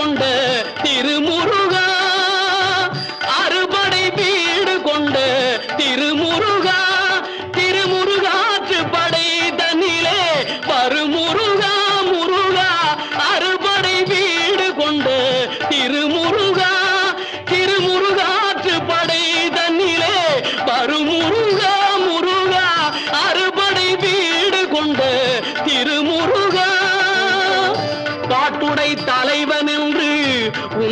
கொண்ட திருமுருகா. அறுபடை வீடு கொண்ட திருமுருகா. திருமுருகாற்று படை தன்னிலே வருமுருகா முருகா. அறுபடை வீடு கொண்ட திருமுருகா. திருமுருகாற்று படை தன்னிலே வருமுருகா முருகா. அறுபடை வீடு கொண்ட திருமுருகா. பாட்டுடை தலைவர்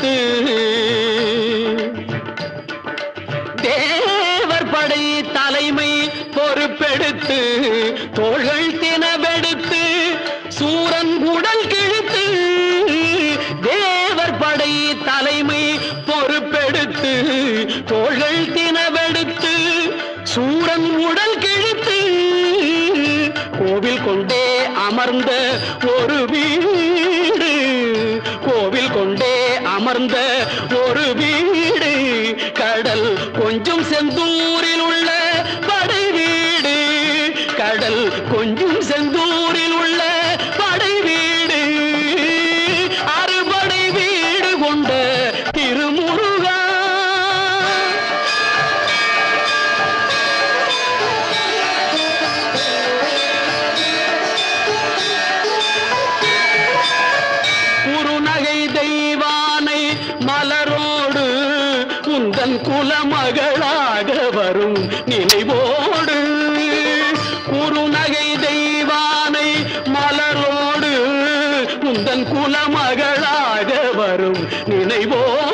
பார்த்து தேவர் படை தலைமை பொறுப்பெடுத்து தோள்கள் தினவெடுத்து சூரன் உடல் கிழித்து தேவர் படை தலைமை பொறுப்பெடுத்து தோள்கள் தினவெடுத்து சூரன் உடல் கிழித்து கோவில் கொண்டே அமர்ந்த ஒரு வீடு கொஞ்சம் செந்தூரில் குலமகளாக வரும் நினைவோடு குறுநகை தெய்வானை மலரோடு உந்தன் குலமகளாக வரும் நினைவோடு.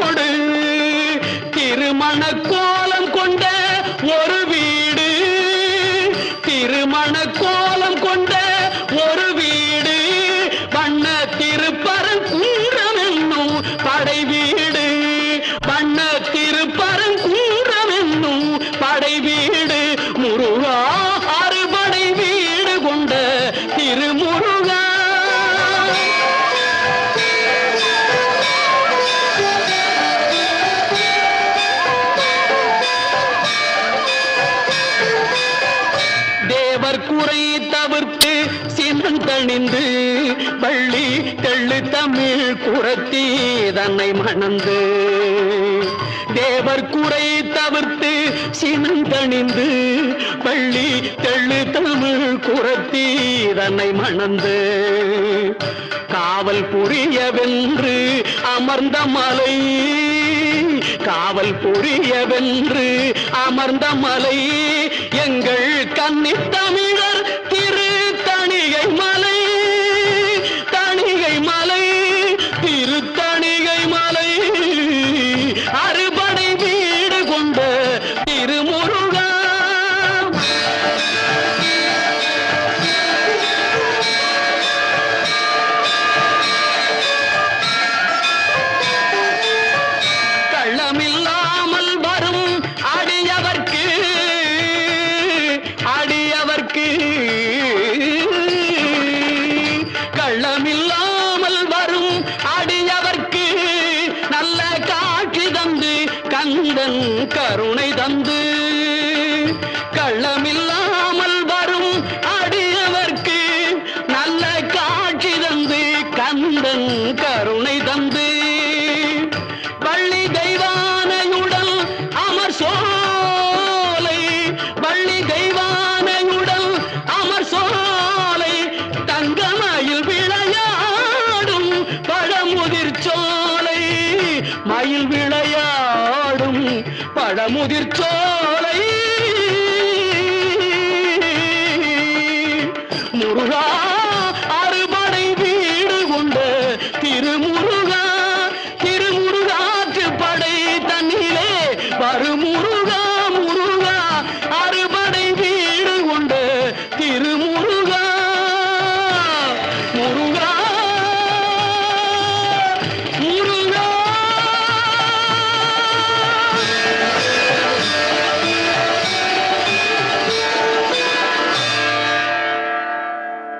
தேவர் தவிர்த்து தவிர்த்து தணிந்து பள்ளி தெள்ளு தமிழ் குரத்தி தன்னை மணந்து. தேவர் குறை தவிர்த்து சினந்தணிந்து பள்ளி தெள்ளு தமிழ் குரத்தி தன்னை மணந்து. காவல் புரியவென்று அமர்ந்த மலை காவல் புரியவென்று அமர்ந்த மலை எங்க கந்தன் கருணை தந்து கள்ளமில்லாமல் வரும் அடியவர்க்கு நல்ல காட்சி தந்து கந்தன் கருணை தந்து. வள்ளி தெய்வானையுடன் அமர் சோலை வள்ளி தெய்வானையுடன் அமர் சோலை தங்கமயில் விளையாடும் பழமுதிர் சோலை மயில் விளையா பழமுதிர்